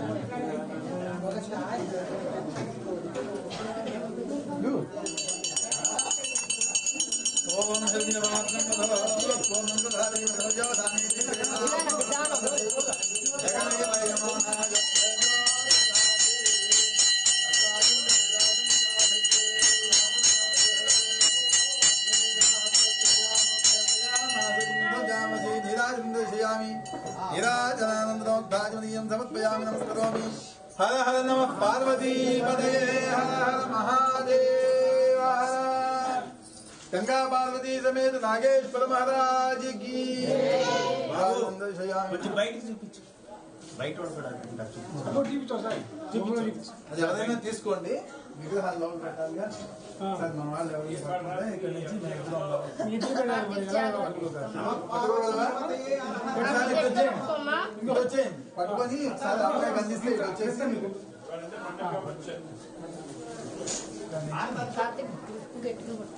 ఓం గంగా పార్వతీ సమేత నాగేశ్వర మహారాజ్ కి ఆనందశయామి కొంచెం బయటికి చూపించు బయట వాడు కూడా అనుకుంటారు చూపించు. అది ఎవరైనా తీసుకోండి విగ్రహాలు లోపల పెట్టాలిగా సార్ మన వాళ్ళు ఎవరు పట్టుకుంటే ఇక్కడ నుంచి మన విగ్రహం ఇంకోటి వచ్చేయండి పట్టుకొని ఒకసారి అప్పుడే బంధిస్తే మీకు.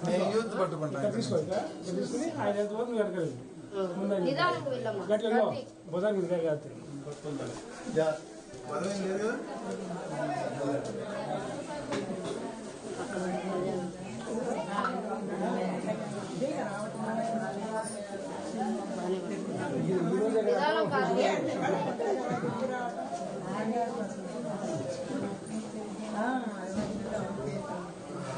నేను యూత్ పట్టుకుంటాను తీసుకుని ఆయన గట్లలో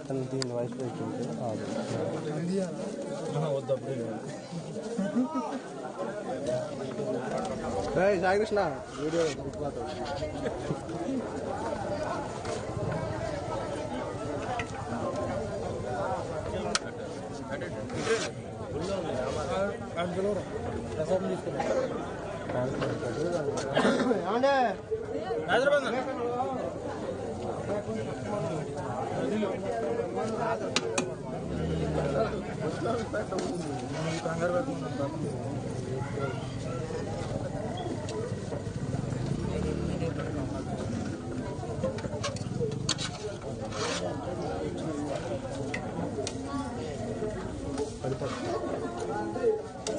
తన దీని వయసు పెట్టింది సాయికృష్ణ వీడియో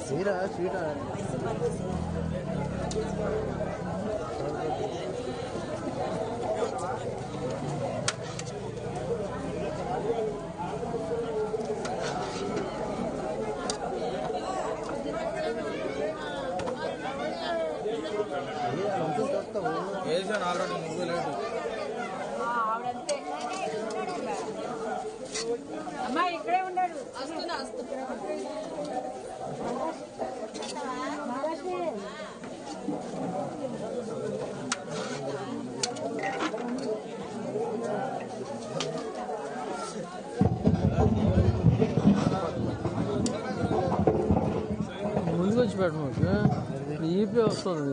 ஸ்வீட்டா ஸ்வீட்டா సీరా స్వీటా అమ్మా ఇక్కడే ఉన్నాడు వస్తున్నా వస్తున్నా ముందుకు వచ్చి ఈపీ వస్తుంది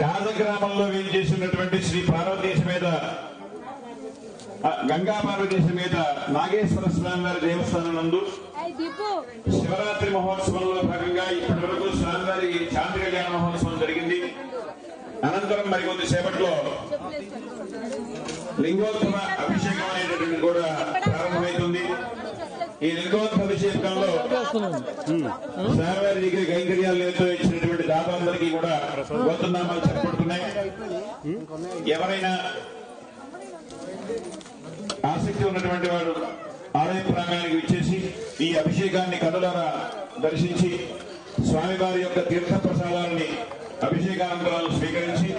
కాద గ్రామంలో వీలు చేసినటువంటి శ్రీ పార్వతీశ మీద గంగా పార్వతీశ మీద నాగేశ్వర స్వామి వారి దేవస్థానం నందు శివరాత్రి మహోత్సవంలో భాగంగా ఇప్పటి వరకు స్వామివారి చాంద్రి కళ్యాణ మహోత్సవం జరిగింది. అనంతరం మరికొద్ది సేపట్లో లింగోత్సవ అభిషేకం అనేటటువంటి కూడా ప్రారంభమవుతుంది ఈ లింగోత్సవ అభిషేకంలో స్వామివారి దగ్గర కైంకర్యాలు నేర్తో ఇచ్చిన దాతలందరికీ కూడా గోతున్నామాలు చెప్పబడుతున్నాయి ఎవరైనా ఆసక్తి ఉన్నటువంటి వారు ఆలయ ప్రాంగణానికి విచ్చేసి ఈ అభిషేకాన్ని కనులారా దర్శించి స్వామివారి యొక్క తీర్థ ప్రసాదాలని అభిషేకానంతరాలు స్వీకరించి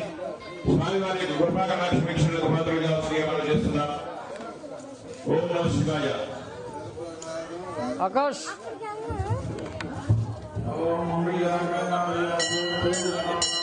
స్వామివారి యొక్క కృపాకటాక్ష సమీక్షలకు మాత్రమే శ్రీవారు చేస్తున్నారు. ఓం నమ శివాయ. Akash Om Priya Kanaya Priya Kanaya